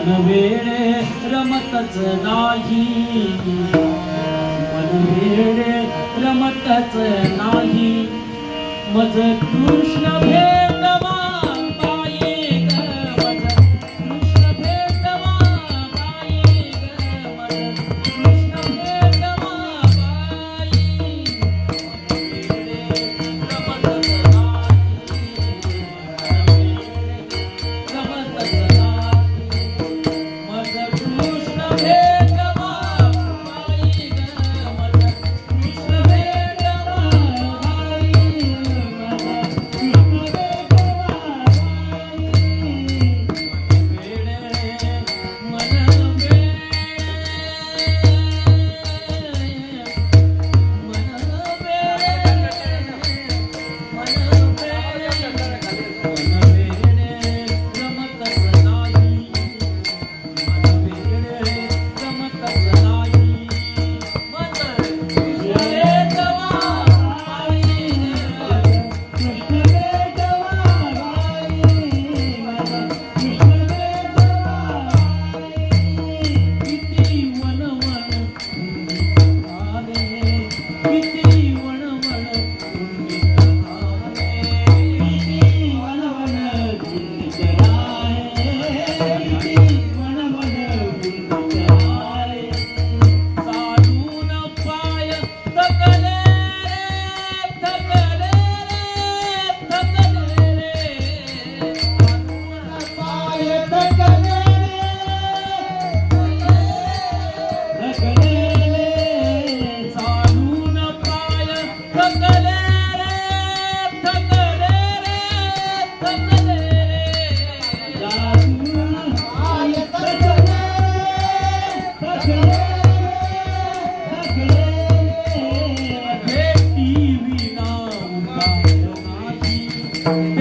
मन वेळे रमतच नाही. मन वेळे रमतच नाही. मज कृष्ण Thank you.